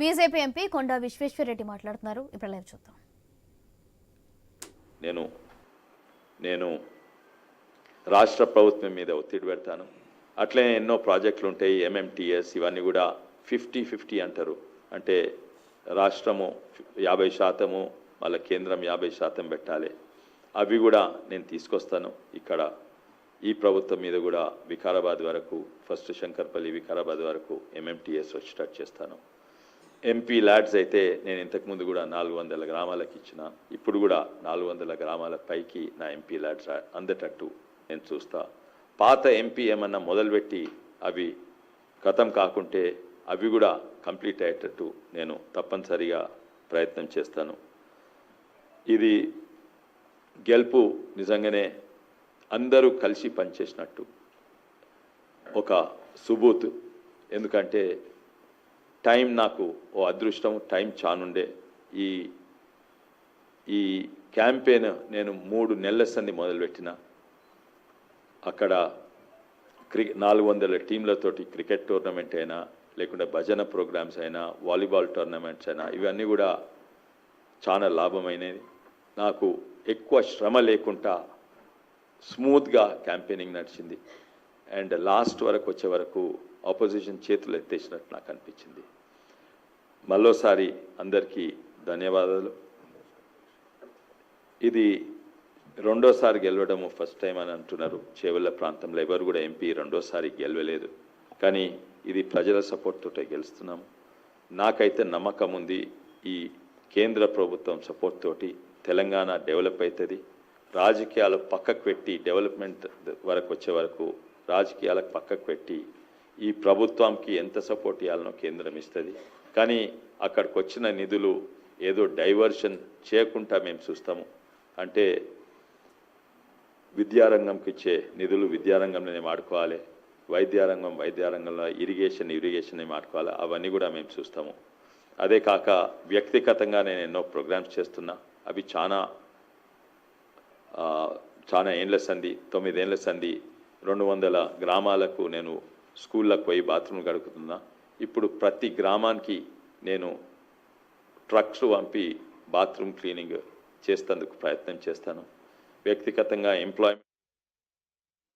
BJP MP కొండా విశ్వేశ్వరరెడ్డి మాట్లాడుతున్నారు. ఇప్పుడు live చూద్దాం. నేను నేను రాష్ట్ర ప్రభుత్వం మీద ఒత్తిడి పెడతాను. అట్లనే ఎన్నో ప్రాజెక్టులు ఉంటాయి ఎంఎంటీఎస్ ఇవన్నీ కూడా ఫిఫ్టీ ఫిఫ్టీ అంటారు. అంటే రాష్ట్రము యాభై శాతము మళ్ళీ కేంద్రం యాభై శాతం పెట్టాలి. అవి కూడా నేను తీసుకొస్తాను. ఇక్కడ ఈ ప్రభుత్వం మీద కూడా వికారాబాద్ వరకు ఫస్ట్ శంకర్పల్లి వికారాబాద్ వరకు ఎంఎంటీఎస్ వచ్చేటట్టు చేస్తాను. ఎంపీ ల్యాడ్స్ అయితే నేను ఇంతకుముందు కూడా నాలుగు వందల గ్రామాలకు ఇచ్చిన ఇప్పుడు కూడా నాలుగు వందల గ్రామాల పైకి నా ఎంపీ ల్యాడ్స్ అందేటట్టు నేను చూస్తా. పాత ఎంపీ ఏమన్నా మొదలుపెట్టి అవి ఖతం కాకుంటే అవి కూడా కంప్లీట్ అయ్యేటట్టు నేను తప్పనిసరిగా ప్రయత్నం చేస్తాను. ఇది గెలుపు నిజంగానే అందరూ కలిసి పనిచేసినట్టు. ఒక సుబూత్. ఎందుకంటే టైం నాకు ఓ అదృష్టం టైం చానుండే. ఈ ఈ క్యాంపెయిన్ నేను మూడు నెలల సంది మొదలుపెట్టిన. అక్కడ క్రి నాలుగు వందల టీంలతోటి క్రికెట్ టోర్నమెంట్ అయినా లేకుంటే భజన ప్రోగ్రామ్స్ అయినా వాలీబాల్ టోర్నమెంట్స్ అయినా ఇవన్నీ కూడా చాలా లాభమైనది నాకు ఎక్కువ శ్రమ లేకుండా స్మూత్గా క్యాంపెయినింగ్ నడిచింది. అండ్ లాస్ట్ వరకు వచ్చే వరకు ఆపోజిషన్ చేతులు ఎత్తేసినట్టు నాకు అనిపించింది. మరోసారి అందరికీ ధన్యవాదాలు. ఇది రెండోసారి గెలవడము ఫస్ట్ టైం అని అంటున్నారు చేవెళ్ళ ప్రాంతంలో. ఎవరు కూడా ఎంపీ రెండోసారి గెలవలేదు. కానీ ఇది ప్రజల సపోర్ట్ తోటే గెలుస్తున్నాము నాకైతే నమ్మకం ఉంది ఈ కేంద్ర ప్రభుత్వం సపోర్ట్ తోటి తెలంగాణ డెవలప్ అవుతుంది రాజకీయాలు పక్కకు పెట్టి డెవలప్మెంట్ వరకు వచ్చే వరకు రాజకీయాలకు పక్కకు పెట్టి ఈ ప్రభుత్వంకి ఎంత సపోర్ట్ ఇవ్వాలనో కేంద్రం ఇస్తుంది. కానీ అక్కడికి వచ్చిన నిధులు ఏదో డైవర్షన్ చేయకుండా మేము చూస్తాము. అంటే విద్యారంగంకి ఇచ్చే నిధులు విద్యారంగంలోనే వాడుకోవాలి. వైద్యారంగం వైద్యారంగంలో ఇరిగేషన్ ఇరిగేషన్ ఆడుకోవాలి అవన్నీ కూడా మేము చూస్తాము. అదే కాక వ్యక్తిగతంగా నేను ఎన్నో ప్రోగ్రామ్స్ చేస్తున్నా. అవి చాలా చాలా ఏండ్ల సంధి తొమ్మిదేండ్ల సంధి రెండు వందల గ్రామాలకు నేను స్కూళ్ళకు పోయి బాత్రూమ్ గడుపుతున్నా ఇప్పుడు ప్రతి గ్రామానికి నేను ట్రక్స్ పంపి బాత్రూమ్ క్లీనింగ్ చేసేందుకు ప్రయత్నం చేస్తాను. వ్యక్తిగతంగా ఎంప్లాయ్మెంట్